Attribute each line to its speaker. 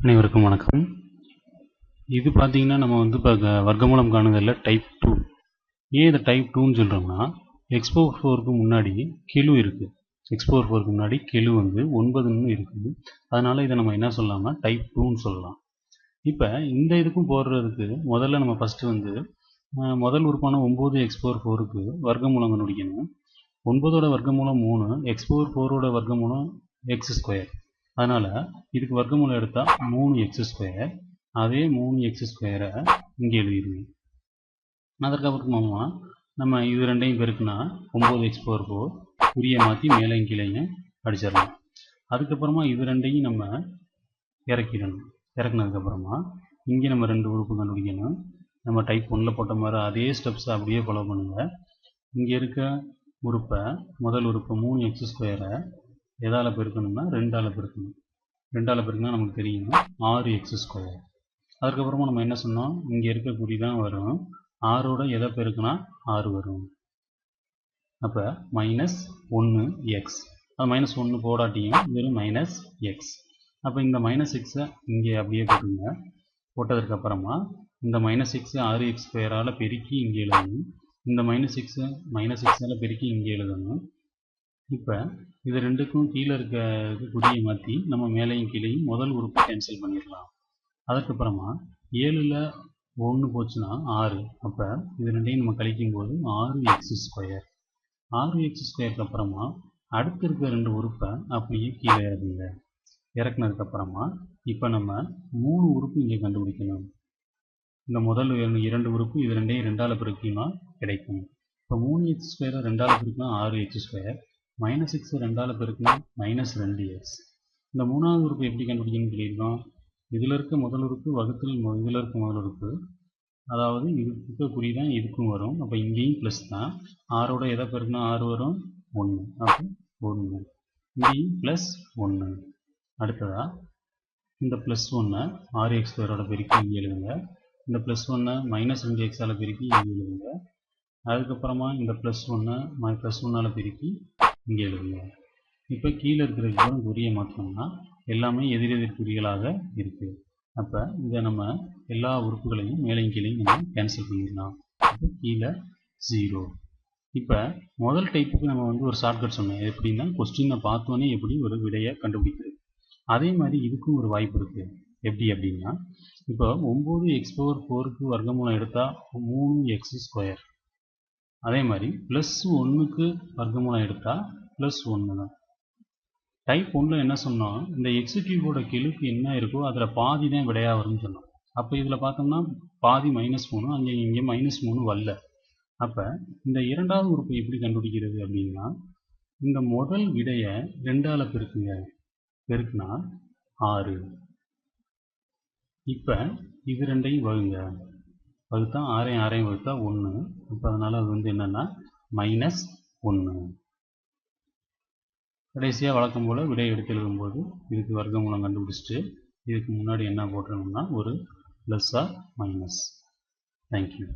Speaker 1: அனைவருக்கும் வணக்கம். இது பார்த்தீங்கன்னா நம்ம வந்து இப்போ வர்க்கமூலம் காணுதலில் டைப் டூ ஏன் இதை டைப் டூன்னு சொல்கிறோம்னா எக்ஸ்போ ஃபோருக்கு முன்னாடி கெழு இருக்குது எக்ஸ்போ ஃபோருக்கு முன்னாடி கெழு வந்து ஒன்பதுன்னு இருக்குது. அதனால் இதை நம்ம என்ன சொல்லலாம்னா டைப் டூன்னு சொல்லலாம். இப்போ இந்த இதுக்கும் போடுறதுக்கு முதல்ல நம்ம ஃபஸ்ட்டு வந்து முதல் உறுப்பான ஒம்பது எக்ஸ்போர் ஃபோருக்கு வர்க்கமூலம் கண்டுபிடிக்கணும். ஒன்பதோட வர்க்கமூலம் மூணு எக்ஸ்போர் ஃபோரோட வர்க்கமூலம் எக்ஸ் ஸ்கொயர் அதனால் இதுக்கு வர்க்கமூலம் எடுத்தால் மூணு எக்ஸ் ஸ்கொயர் அதே மூணு எக்ஸ் ஸ்கொயரை இங்கே எழுதிடுங்க. அதற்கப்புறமா நம்ம இது ரெண்டையும் பெருக்குனா ஒம்பது எக்ஸ் ஃபோர் ஃபோர் குறிய மாற்றி மேலையும் கீழையும் அடிச்சிடலாம். அதுக்கப்புறமா இது ரெண்டையும் நம்ம இறக்கிடணும். இறக்குனதுக்கப்புறமா இங்கே நம்ம ரெண்டு உறுப்பு கண்டுபிடிக்கணும். நம்ம டைப் ஒன்றில் போட்ட மாதிரி அதே ஸ்டெப்ஸை அப்படியே ஃபாலோ பண்ணுங்கள் இங்கே இருக்க உறுப்பை முதல் உறுப்பு மூணு எக்ஸ் ஸ்கொயரை எதால் பெருக்கணும்னா ரெண்டால் பெருக்கணும். ரெண்டால் பெருக்கினா நமக்கு தெரியும். ஆறு எக்ஸ் ஸ்கொயர் அதுக்கப்புறமா நம்ம என்ன சொன்னோம்? இங்கே இருக்க தான் வரும். ஆறோட எதை பெருக்குனா ஆறு வரும். அப்போ மைனஸ் ஒன்று எக்ஸ் அது மைனஸ் ஒன்று போடாட்டியும் வெறும் மைனஸ் எக்ஸ் அப்போ இந்த மைனஸ் எக்ஸை இங்கே அப்படியே போட்டுங்க. போட்டதற்கு அப்புறமா இந்த மைனஸ் எக்ஸை ஆறு எக்ஸ் ஸ்கொயரால் பெருக்கி இங்கே எழுதணும். இந்த மைனஸ் எக்ஸை மைனஸ் எக்ஸால் பெருக்கி இங்கே எழுதணும். இப்போ இது ரெண்டுக்கும் கீழே இருக்க குறியை மாற்றி நம்ம மேலேயும் கீழேயும் முதல் உறுப்பை கேன்சல் பண்ணிடலாம். அதுக்கப்புறமா ஏழில் ஒன்று போச்சுன்னா ஆறு. அப்போ இது ரெண்டையும் நம்ம கழிக்கும் போது ஆறு எக்ஸ் ஸ்கொயர் ஆறு எக்ஸ் ஸ்கொயருக்கு அப்புறமா அடுத்து இருக்க ரெண்டு உறுப்பை அப்படியே கீழே இறக்குங்க. இறக்குனதுக்கப்புறமா இப்போ நம்ம மூணு உறுப்பு இங்கே கண்டுபிடிக்கணும். இந்த முதல் இரண்டு- உறுப்பு இது ரெண்டையும் ரெண்டால் பெருக்கினா கிடைக்கும். இப்போ மூணு எக்ஸ் ஸ்கொயரை ரெண்டால் பெருக்கினா ஆறு எக்ஸ் ஸ்கொயர் மைனஸ் எக்ஸ் ரெண்டால் பெருக்கினா மைனஸ் ரெண்டு எக்ஸ் இந்த மூணாவது உறுப்பு எப்படி கண்டுபிடிக்கணும்னு சொல்லியிருக்கோம். இதில் இருக்க முதல் உறுப்பு வகுத்தல் இதில் இருக்க முதல் உறுப்பு. அதாவது இது குறி தான் இதுக்கும் வரும். அப்போ இங்கேயும் ப்ளஸ் தான். ஆறோட எதை பெருக்கினா ஆறு வரும்? ஒன்று அப்போ ஒன்று இங்கேயும் ப்ளஸ் ஒன்று அடுத்ததா? இந்த ப்ளஸ் ஒன்னை ஆறு எக்ஸ் ஸ்கொயரோட பெருக்கி இங்கே எழுதுங்க. இந்த ப்ளஸ் ஒன்னை மைனஸ் ரெண்டு எக்ஸால் பெருக்கி இங்கே எழுதுங்க. அதுக்கப்புறமா இந்த ப்ளஸ் ஒன்னை மை ப்ளஸ் ஒன்னால் பெருக்கி இங்கே எழுதுவோம் இப்போ கீழே இருக்கிற கூட குறியை மாற்றோம்னா எல்லாமே எதிரெதிர் குறிகளாக இருக்குது அப்போ இதை நம்ம எல்லா உறுப்புகளையும் மேலையும் கீழையும் நம்ம கேன்சல் பண்ணிடலாம். அப்போ கீழே ஜீரோ இப்போ முதல் டைப்புக்கு நம்ம வந்து ஒரு ஷார்ட்கட் சொன்னோம் எப்படின்னா கொஸ்டினை பார்த்தோன்னே எப்படி ஒரு விடையை கண்டுபிடிக்கிறது. அதே மாதிரி இதுக்கும் ஒரு வாய்ப்பு இருக்குது எப்படி அப்படின்னா இப்போ ஒம்பது எக்ஸ் பவர் ஃபோருக்கு வர்க்கமூலம் எடுத்தால் மூணு எக்ஸ் ஸ்கொயர் அதே மாதிரி ப்ளஸ் ஒன்றுக்கு வர்க்கமூலம் எடுத்தால் ப்ளஸ் ஒன்று தான். டைப் ஒன்றில் என்ன சொன்னோம் இந்த எக்ஸ் கியூபோட என்ன இருக்கோ அதில் பாதி தான் விடையாக வரும்னு சொன்னோம் அப்போ இதில் பார்த்தோம்னா பாதி மைனஸ் மூணு அங்கே இங்கே மைனஸ் மூணு வரல. அப்போ இந்த இரண்டாவது உறுப்பை எப்படி கண்டுபிடிக்கிறது அப்படின்னா இந்த முதல் விடையை ரெண்டால் பெருக்குங்க பெருக்குனா ஆறு. இப்போ இது ரெண்டையும் வகுங்க. வகுத்தா ஆறையும் ஆறையும் வகுத்தா ஒன்று இப்போ அதனால் அது வந்து என்னென்னா மைனஸ் ஒன்று கடைசியாக வழக்கம் போல் விடை எடுத்து எழுதும்போது இதுக்கு வர்க்கமூலம் கண்டுபிடிச்சிட்டு இதுக்கு முன்னாடி என்ன போட்டுருணும்னா ஒரு ப்ளஸ்ஸாக மைனஸ் தேங்க்யூ